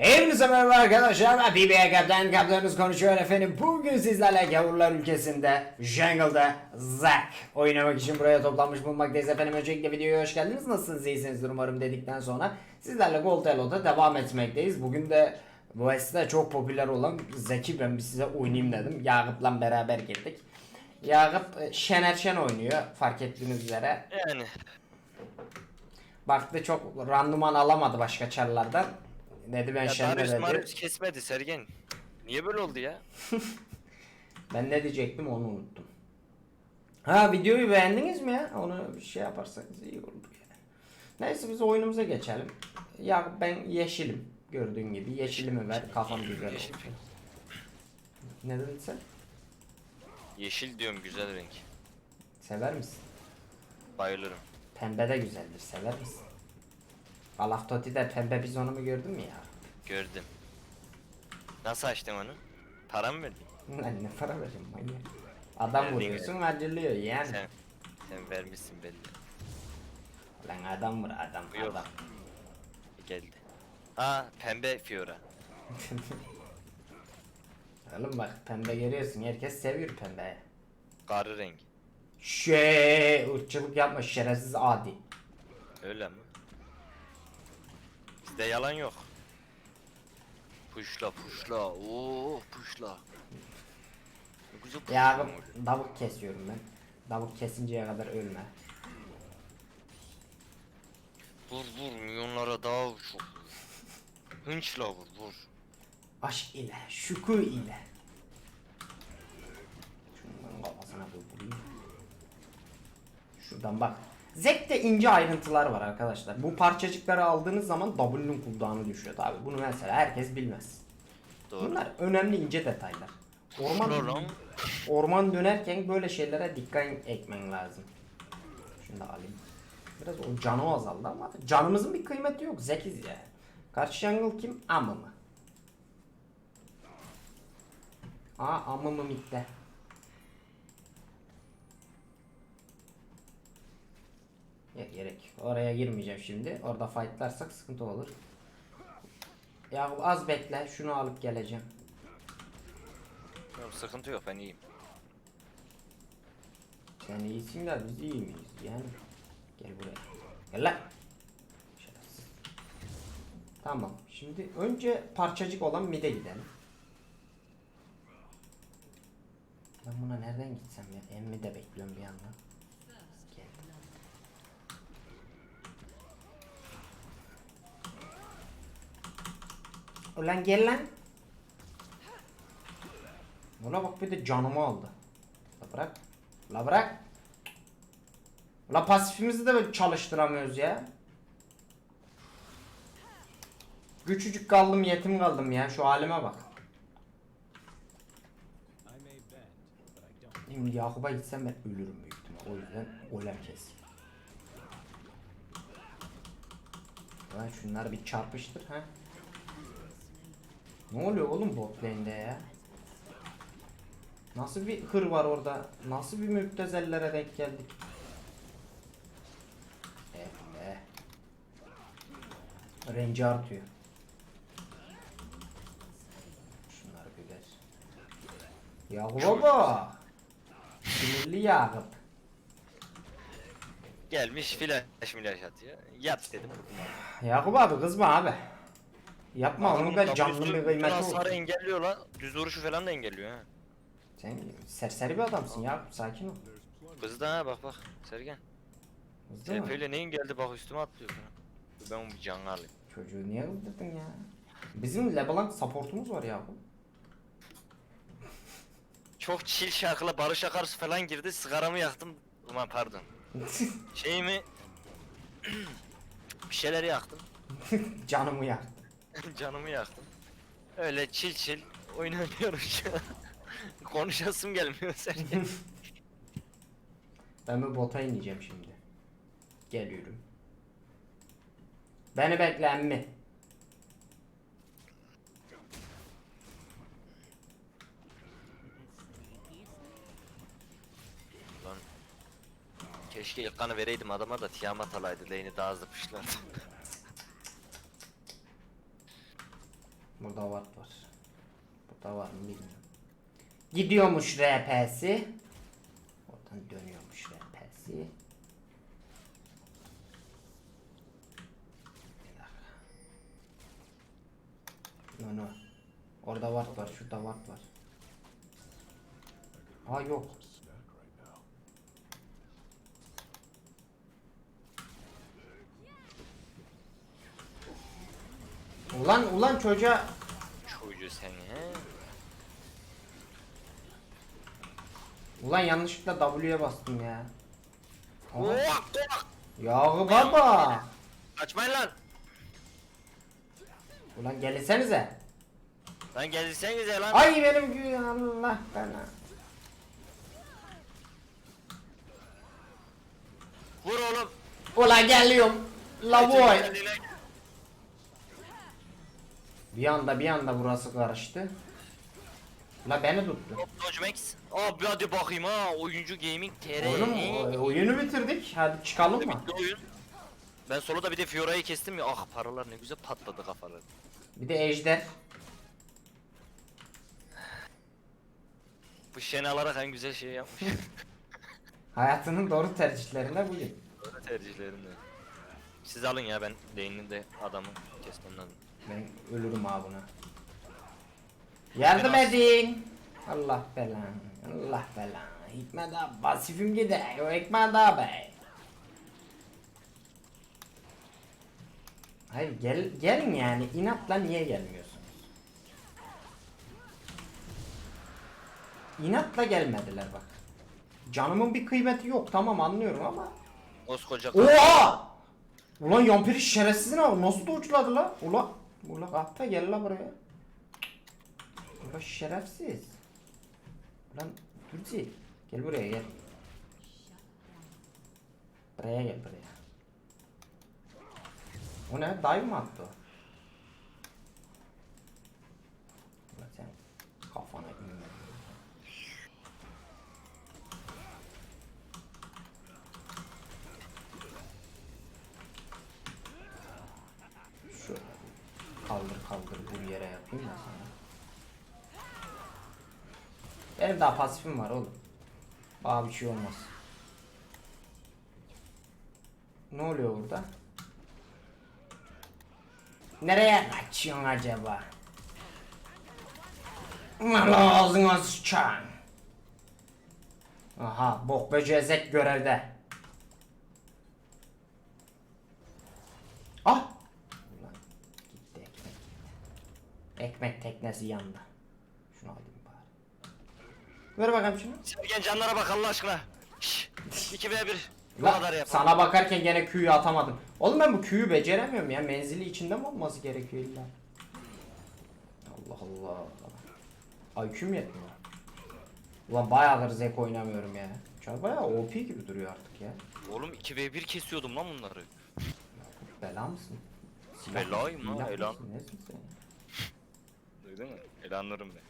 Hepinize merhaba arkadaşlar. Ben BBA Kaptan. Kaptanınız konuşuyor efendim. Bugün sizlerle Gavurlar ülkesinde Jungle'da Zack oynamak için buraya toplanmış bulunmaktayız efendim. Öncelikle videoya hoş geldiniz. Nasılsınız? İyisinizdir umarım dedikten sonra sizlerle Gold Elo'da devam etmekteyiz. Bugün de West'te çok popüler olan Zack'i ben bir size oynayayım dedim. Yakup'la beraber girdik. Yakup e, Şener Şen oynuyor fark ettiğiniz üzere. Yani Baktı çok randıman alamadı başka çarlardan. Dedi ben ya Darius. Marius kesmedi Sergen. Niye böyle oldu ya? Ben ne diyecektim onu unuttum. Ha videoyu beğendiniz mi ya? Onu bir şey yaparsanız iyi olur yani. Neyse biz oyunumuza geçelim. Ya ben yeşilim. Gördüğün gibi yeşilimi ver kafam güzel Yeşil. olsun. Ne dedin sen? Yeşil diyorum güzel renk. Sever misin? Bayılırım. Pembe de güzeldir sever misin? Galaktoti'de pembe bizonumu gördün mü ya? Gördüm. Nasıl açtın onu? Para mı verdin? Lan ne para vereyim manyak. Adam Verdin vuruyorsun acılıyor yani. Sen sen vermişsin belli. Lan adam vur adam Yok. adam. Geldi. Aa pembe Fiora. Oğlum bak pembe görüyorsun herkes seviyor pembeyi. Karı renk. Şey ırkçılık yapma şerefsiz adi. Öyle mi? Bizde yalan yok. Puşla puşla. Oo puşla. Ne güzel puşla Ya davuk kesiyorum ben. Davuk kesinceye kadar ölme. Vur vur milyonlara daha çok. Hınçla vur vur. Aşk ile, şükür ile. Şunun kafasına vurayım. Şuradan bak. Zek'te ince ayrıntılar var arkadaşlar. Bu parçacıkları aldığınız zaman W'nun cooldown'u düşüyor tabi. Bunu mesela herkes bilmez. Doğru. Bunlar önemli ince detaylar. Orman Doğru. orman dönerken böyle şeylere dikkat etmen lazım. Şunu da alayım. Biraz o canı azaldı ama canımızın bir kıymeti yok. Zekiz ya. Karşı jungle kim? Amı mı? Aa amı mı mitte? Ya gerek. Oraya girmeyeceğim şimdi. Orada fightlarsak sıkıntı olur. Ya az bekle. Şunu alıp geleceğim. Yok, sıkıntı yok ben iyiyim. Sen iyisin de biz iyi miyiz yani? Gel buraya. Gel lan. Şerefsiz. Tamam. Şimdi önce parçacık olan mid'e gidelim. Ben buna nereden gitsem ya? Emmi de bekliyorum bir yandan. Gel. Ulan gel lan. Buna bak bir de canımı aldı. La bırak. La bırak. La pasifimizi de böyle çalıştıramıyoruz ya. Küçücük kaldım yetim kaldım ya şu halime bak. Şimdi Yakup'a gitsem ben ölürüm büyük ihtimal. O yüzden golem kes. Lan şunları bir çarpıştır ha. Ne oluyor oğlum bot lane'de ya? Nasıl bir hır var orada? Nasıl bir müptezellere denk geldik? Be. Range artıyor. Şunları bir ver. Yakup baba. Sinirli Yakup. Gelmiş flash milaş atıyor. Yat dedim. Yakup abi kızma abi. Yapma onu ben Adamın canlı bir bütün kıymeti hasarı engelliyor lan. Düz vuruşu falan da engelliyor ha. Sen serseri bir adamsın Yakup sakin ol. Kızdı ha bak bak Sergen. Kızdın mı? TP ile neyin geldi bak üstüme atlıyor falan. Ben bu canlı alayım. Çocuğu niye kızdırdın ya? Bizim LeBlanc supportumuz var Yakup. Çok chill şarkıla Barış Akarsu falan girdi. Sigaramı yaktım. Aman pardon. Şeyimi bir şeyler yaktım. Canımı yaktı. Canımı yaktım. Öyle chill chill oynamıyorum şu an. Konuşasım gelmiyor Sergen. Ben bir bota ineceğim şimdi. Geliyorum. Beni bekle emmi. Keşke ilk kanı vereydim adama da Tiamat alaydı. Lane'i daha hızlı pışlardı. Burada ward var. Burada var mı bilmiyorum. Gidiyormuş RP'si. Oradan dönüyormuş RP'si. No no. Orada ward var, şurada ward var. Ha yok. Ulan çocuğa Çocuğu sen he. Ulan yanlışlıkla W'ye bastım ya. Aha. Oh! Ya baba. Kaçmayın lan. Ulan gelsenize. Lan gelsenize lan. Ay benim gü Allah bana. Vur oğlum. Ulan geliyorum. La boy. Bir anda bir anda burası karıştı. La beni tuttu. Dodge Max. Abi hadi bakayım ha. Oyuncu Gaming TR. Oğlum o- oyunu bitirdik. Hadi çıkalım mı? Bitti oyun. Ben soloda bir de Fiora'yı kestim ya. Ah paralar ne güzel patladı kafaları. Bir de Ejder. Bu şeni alarak en güzel şey yapmış. Hayatının doğru tercihlerinde bugün. Öyle tercihlerimde. Siz alın ya ben lane'in de adamı kesmem lazım. Ben ölürüm abi buna. Yardım edin. Allah belanı. Allah belanı. Hikmet abi pasifim gider. O Hikmet abi. Hayır gel gelin yani inatla niye gelmiyorsunuz? İnatla gelmediler bak. Canımın bir kıymeti yok tamam anlıyorum ama. Koskoca Oha! Ulan yampiri şerefsizin abi nasıl da uçladı la? Ula Ula kahpe gel la buraya. Ula şerefsiz. Ulan Türkçe gel buraya gel. Buraya gel buraya. O ne? Dive mı attı o? Ulan sen kafana inme. Şöyle bir kaldır kaldır bir yere yapayım da sana. Daha pasifim var oğlum. Bana bir şey olmaz. Ne oluyor burada? Nereye kaçıyorsun acaba? Allah ağzına sıçan. Aha bok böceği zek görevde. Ah! Gitti ekmek gitti. Ekmek teknesi yandı. Ver bakalım şunu. Sergen canlara bak Allah aşkına. Şşş. 2 v 1. Bu La, kadar yap. sana bakarken gene Q'yu atamadım. Oğlum ben bu Q'yu beceremiyorum ya. Menzili içinde mi olması gerekiyor illa? Allah Allah. IQ'm yetmiyor. Ulan bayağıdır Zek oynamıyorum ya. Çar bayağı OP gibi duruyor artık ya. Oğlum 2 v 1 kesiyordum lan bunları. Bela mısın? Belayım lan, silah elan. mısın? Nesin sen? Duydun mu? Elanlarım ben.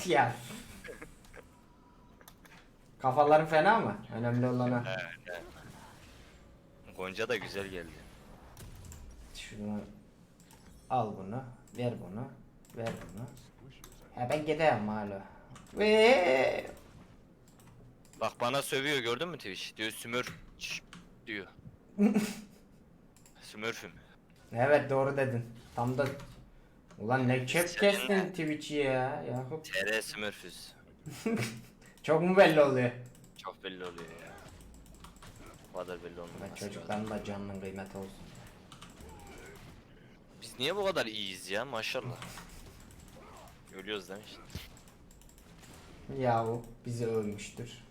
ya. Kafaların fena mı? Önemli olan o. Gonca da güzel geldi. Şunu al bunu, ver bunu, ver bunu. Ha ben giderim hala. Ve Bak bana sövüyor gördün mü Twitch? Diyor Smurf Şşş, diyor. Smurf'üm. Evet doğru dedin. Tam da Ulan ne Seninle- kestin Twitch'i ya Yakup. TR Smurf'üz. Çok mu belli oluyor? Çok belli oluyor ya. Bu kadar belli olmaz. Ben çocukların da canının kıymeti olsun. Biz niye bu kadar iyiyiz ya maşallah. Ölüyoruz işte? Yahu bizi övmüştür.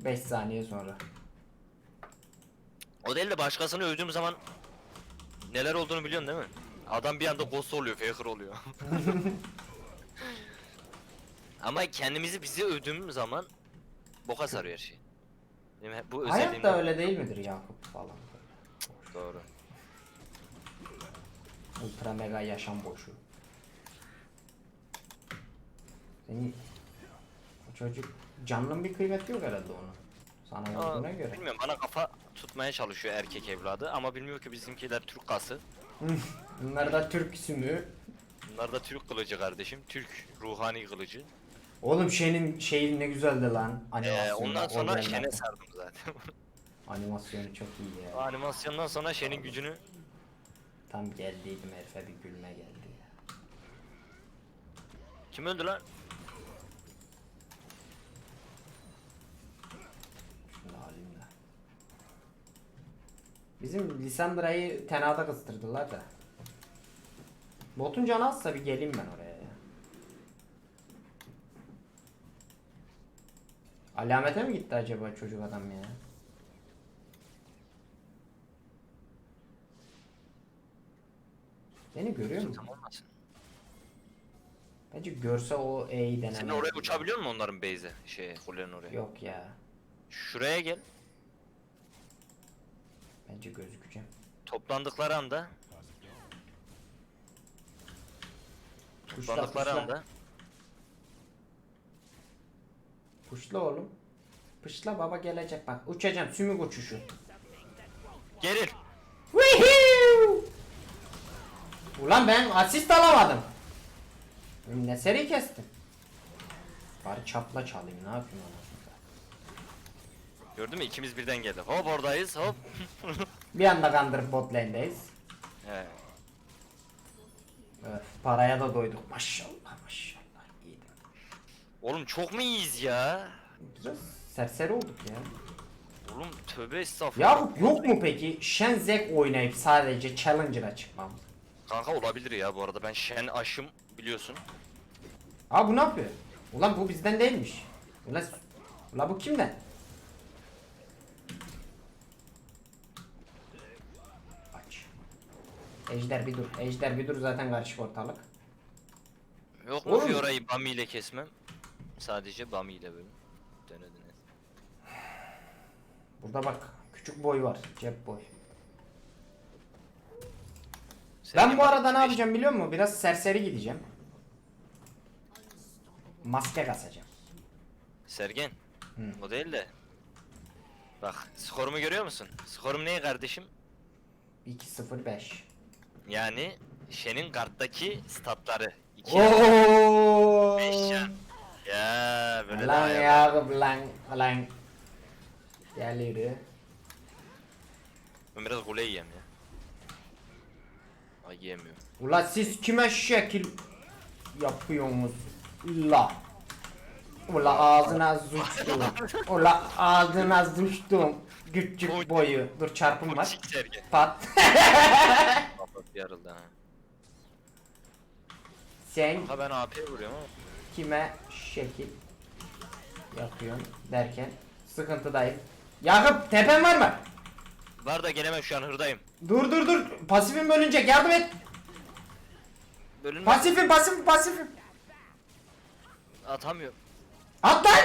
5 saniye sonra. O değil de başkasını övdüğüm zaman neler olduğunu biliyorsun değil mi? Adam bir anda ghost oluyor, faker oluyor. Ama kendimizi bizi övdüğümüz zaman boka sarıyor her şey. Değil mi? Bu özelliğim Hayat da öyle değil midir Yakup falan? Doğru. Ultra mega yaşam boşu. Senin o çocuk canının bir kıymeti yok herhalde onun. Sana olduğuna göre. bilmiyorum bana kafa tutmaya çalışıyor erkek evladı ama bilmiyor ki bizimkiler Türk kası. Bunlar da Türk sümü. Bunlar da Türk kılıcı kardeşim. Türk ruhani kılıcı. Oğlum şeyin şeyin ne güzeldi lan. Ee, Animasyonu. ondan sonra organlar. Shen'e sardım zaten. Animasyonu çok iyi ya. O animasyondan sonra Shen'in gücünü Tam geldiydim herife bir gülme geldi ya. kim öldü lan? Şunu alayım da. Bizim Lissandra'yı tenada kıstırdılar da. Botun canı azsa bir geleyim ben oraya ya. Alamete mi gitti acaba çocuk adam ya? Beni görüyor mu? Olmasın. Bence görse o E'yi denemez. Sen oraya uçabiliyor musun onların base'e? Şey, kulenin oraya. Yok ya. Şuraya gel. Bence gözükeceğim. Toplandıkları anda. Kuşla Toplandıkları kuşla. anda. Puşla oğlum. Pışla baba gelecek bak. Uçacağım sümük uçuşu. Woohoo! Ulan ben asist alamadım. Oğlum Ne seri kestim. Bari çapla çalayım ne yapayım anasını. Gördün mü? İkimiz birden geldi. Hop oradayız hop. Bir anda kandırıp bot lane'deyiz. He. Öf, paraya da doyduk maşallah. Oğlum çok mu iyiyiz ya? Biraz serseri olduk ya. Oğlum tövbe estağfurullah. Yakup yok mu peki Shenzek oynayıp sadece Challenger'a çıkmam? Kanka olabilir ya bu arada ben Shen aşım biliyorsun. Aa bu ne yapıyor? Ulan bu bizden değilmiş. Ulan, ulan bu kimden? Aç. Ejder bir dur. Ejder bir dur zaten karışık ortalık. Yok mu Oğlum. Fiora'yı Bami ile kesmem? Sadece Bami ile böyle. Denediniz. Burada bak küçük boy var. Cep boy. Ben bu arada ne yapacağım biliyor musun? Biraz serseri gideceğim. Maske kasacağım. Sergen. Hı. O değil de. Bak skorumu görüyor musun? Skorum ne kardeşim? 2-0-5. Yani Shen'in karttaki statları. 2 Oo. Beş can. Ya böyle Lan daha ya lan lan. Gel yürü. Ben biraz gole yiyeyim ya. Ay yiyemiyorum. Ula siz kime şekil yapıyorsunuz? La. Ula ağzına zıçtım. Ula ağzına zıçtım. Küçük boyu. Dur çarpım var. Pat. Yarıldı ha. Sen Ha ben AP'ye vuruyorum ama. Kime şekil yapıyorsun derken sıkıntıdayım. Yakup tepen var mı? Var da gelemem şu an hırdayım. Dur dur dur. Pasifim bölünecek yardım et. Bölünme. Pasifim pasifim pasifim. Atamıyorum. At lan.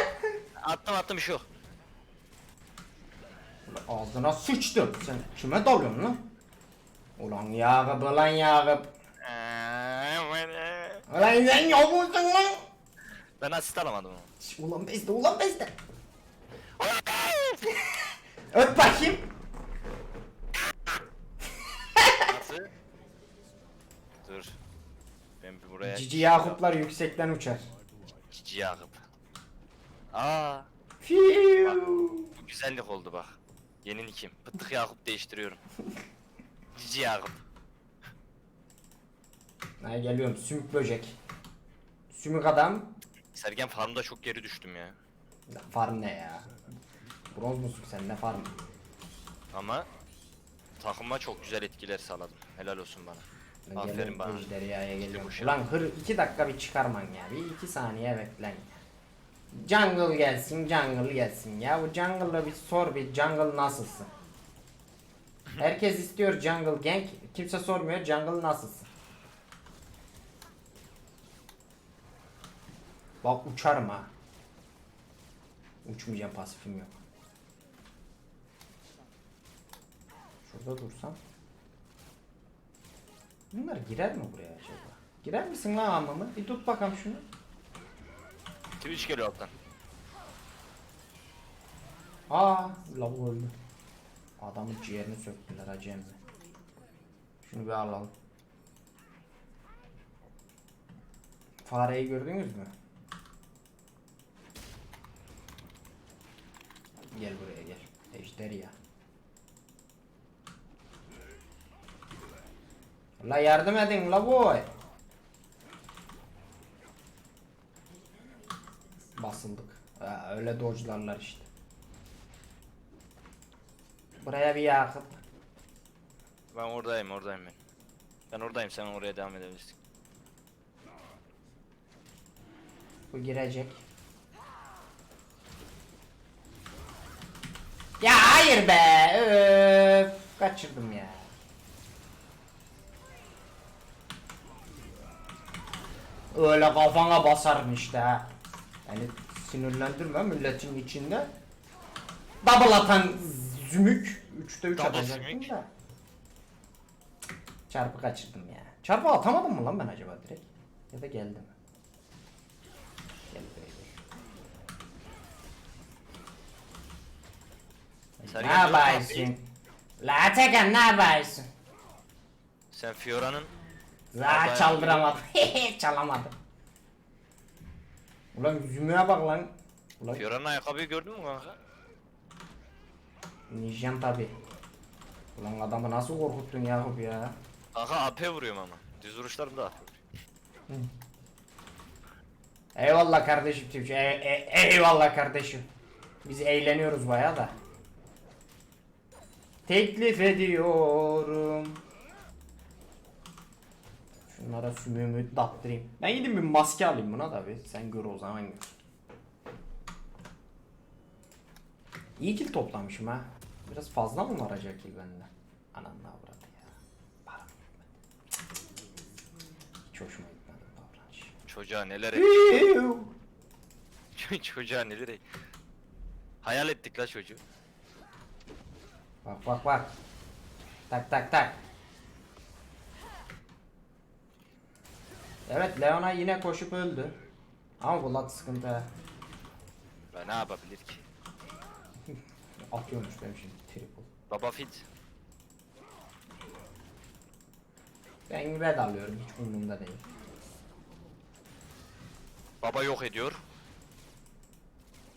Attım attım şu. Ağzına sıçtım. Sen kime dalıyorsun lan? Ulan Yakup ulan Yakup. Ulan sen yavrusun lan. Ben asist alamadım ama. Şş, Ulan bezde ulan bezde. Öp bakayım. Nasıl? Dur. Ben bir buraya... Cici Yakuplar yüksekten uçar. Cici Yakup. Aa, Fiu. bu güzellik oldu bak. Yeni nikim. Pıttık Yakup değiştiriyorum. Cici Yakup. Ha geliyorum sümük böcek. Sümük adam. Sergen farmda çok geri düştüm ya. Farm ne ya? Bronz musun sen ne farm? Ama takıma çok güzel etkiler sağladım. Helal olsun bana. Ben Aferin bana. Ejderhaya geliyorum. bu şey. Ulan hır iki dakika bir çıkarman ya. Bir iki saniye beklen ya. Jungle gelsin, jungle gelsin ya. Bu jungle'la bir sor bir jungle nasılsın? Herkes istiyor jungle gank. Kimse sormuyor jungle nasılsın? Bak uçarım ha. Uçmayacağım pasifim yok. Şurada dursam. Bunlar girer mi buraya acaba? Girer misin lan amımı? Bir tut bakalım şunu. Twitch geliyor alttan. Aa, lavu öldü. Adamın ciğerini söktüler acemi. Şunu bir alalım. fareyi gördünüz mü? Gel buraya ya. La yardım edin la boy. Basıldık. Ha, öyle dodge'larlar işte. Buraya bir yakıp. Ben oradayım oradayım ben. Ben oradayım sen oraya devam edebilirsin. Bu girecek. Ya hayır be. Öf, kaçırdım ya. Öyle kafana basarım işte ha. Yani sinirlendirme milletin içinde. Double atan zümük. 3'te 3 Double atacaktım da. Çarpı kaçırdım ya. Çarpı atamadım mı lan ben acaba direkt? Ya da geldi mi? Geldi baby. Sen Ne dur, yapıyorsun? La Atakan ne yapıyorsun? Sen Fiora'nın Za Abi- çaldıramadım. Çalamadım. Ulan yüzüme bak lan. Ulan Fiora'nın ayakkabıyı gördün mü kanka? Nijan tabi. Ulan adamı nasıl korkuttun Yakup ya? Kanka AP vuruyorum ama. Düz vuruşlarım da AP vuruyor. Eyvallah kardeşim Twitch. E- e- eyvallah kardeşim. Biz eğleniyoruz baya da. Teklif ediyorum. Şunlara sümüğümü dattırayım. Ben gideyim bir maske alayım buna da bir. Sen gör o zaman gör. İyi kill toplamışım ha. Biraz fazla mı var acaba kill bende? Ananı avradı ya. Param yetmedi. Hiç hoşuma gitmedi davranış. Çocuğa neler Piu. Çocuğa neler Hayal ettik la çocuğu. Bak bak bak. Tak tak tak. Evet Leona yine koşup öldü. Ama Vlad sıkıntı ha. Ne yapabilir ki? Atıyormuş benim şimdi triple. Baba fit. Ben red alıyorum hiç umurumda değil. Baba yok ediyor.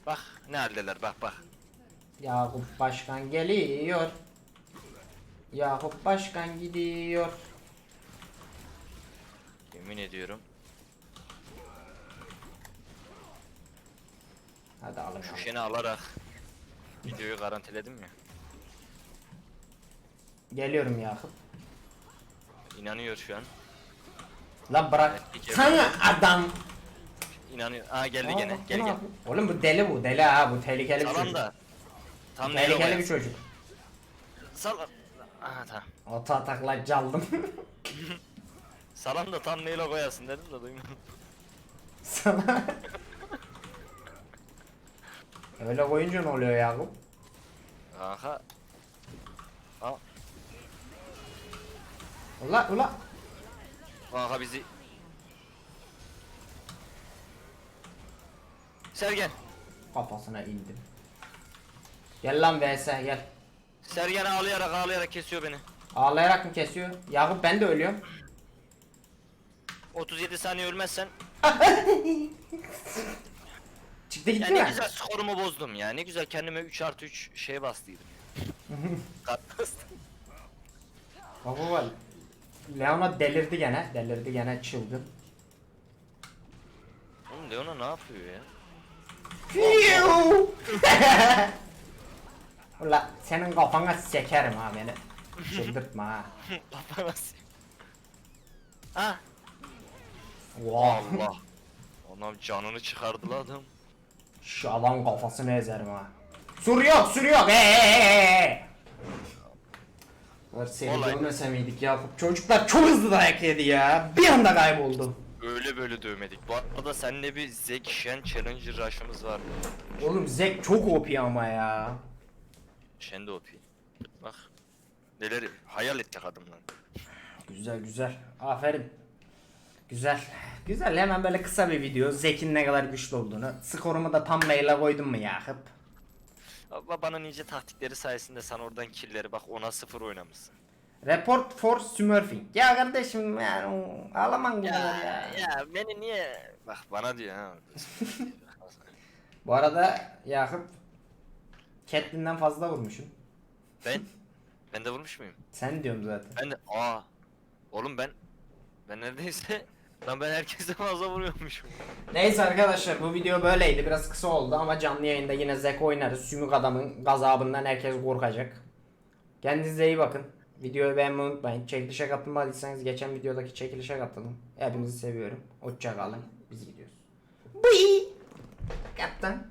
Bak ne haldeler bak bak. Yakup Başkan geliyor. Yakup Başkan gidiyor. Yemin ediyorum. Hadi alın Şu şeni alarak videoyu garantiledim ya. Geliyorum Yakup. İnanıyor şu an. La bırak. Sana adam. İnanıyor. Aa geldi Aa, gene. Gel gel. Oğlum bu deli bu deli ha bu tehlikeli bir da. Tam tehlikeli bir çocuk. Sal. Aha tamam. Ota atakla çaldım. Salam da tam neyle koyarsın dedim de duymadım. Sana. Öyle koyunca ne oluyor Yakup? Kanka. Aa, Ula ula. kanka bizi. Sergen. Kafasına indim. Gel lan vs gel. Sergen ağlayarak ağlayarak kesiyor beni. Ağlayarak mı kesiyor? Yakup ben de ölüyorum. 37 saniye ölmezsen. Çıktı Ya gitti ne mi? güzel skorumu bozdum ya. Ne güzel kendime 3 artı 3 şey bastıydım. Bastım. Bak bak bak. Leona delirdi gene. Delirdi gene çılgın. Oğlum Leona ne yapıyor ya? Ula senin kafana sekerim ha beni. Çıldırtma ha. Baba nasıl? Ha. Wow. Allah. Anam canını çıkardı lan adam. Şu adam kafasını ezerim ha. Sur yok, sur yok. Ee, Eee. Var seni Olay. görmese miydik Yakup? Çocuklar çok hızlı dayak yedi ya. Bir anda kayboldu. Öyle böyle dövmedik. Bu arada seninle bir Zek Shen Challenger rush'ımız var. Oğlum Zek çok OP ama ya. De OP. Bak. Neler hayal ettik adamlar. Güzel güzel. Aferin. Güzel. Güzel hemen böyle kısa bir video. Zek'in ne kadar güçlü olduğunu. Skorumu da tam maile koydum mu Yakup? Ama bana nice taktikleri sayesinde sen oradan killleri bak ona sıfır oynamışsın. Report for smurfing. Ya kardeşim yani ağlaman gibi Ya, ya. ya beni niye bak bana diyor ha. Bu arada Yakup Catelyn'den fazla vurmuşsun. ben ben de vurmuş muyum? Sen diyorum zaten. Ben de aa oğlum ben ben neredeyse lan ben herkesten fazla vuruyormuşum. Neyse arkadaşlar bu video böyleydi. Biraz kısa oldu ama canlı yayında yine Zek oynarız. Sümük adamın gazabından herkes korkacak. Kendinize iyi bakın. Videoyu beğenmeyi unutmayın. Çekilişe katılmadıysanız geçen videodaki çekilişe katılın. Hepinizi seviyorum. Hoşça kalın. Biz gidiyoruz. Bye. Kaptan.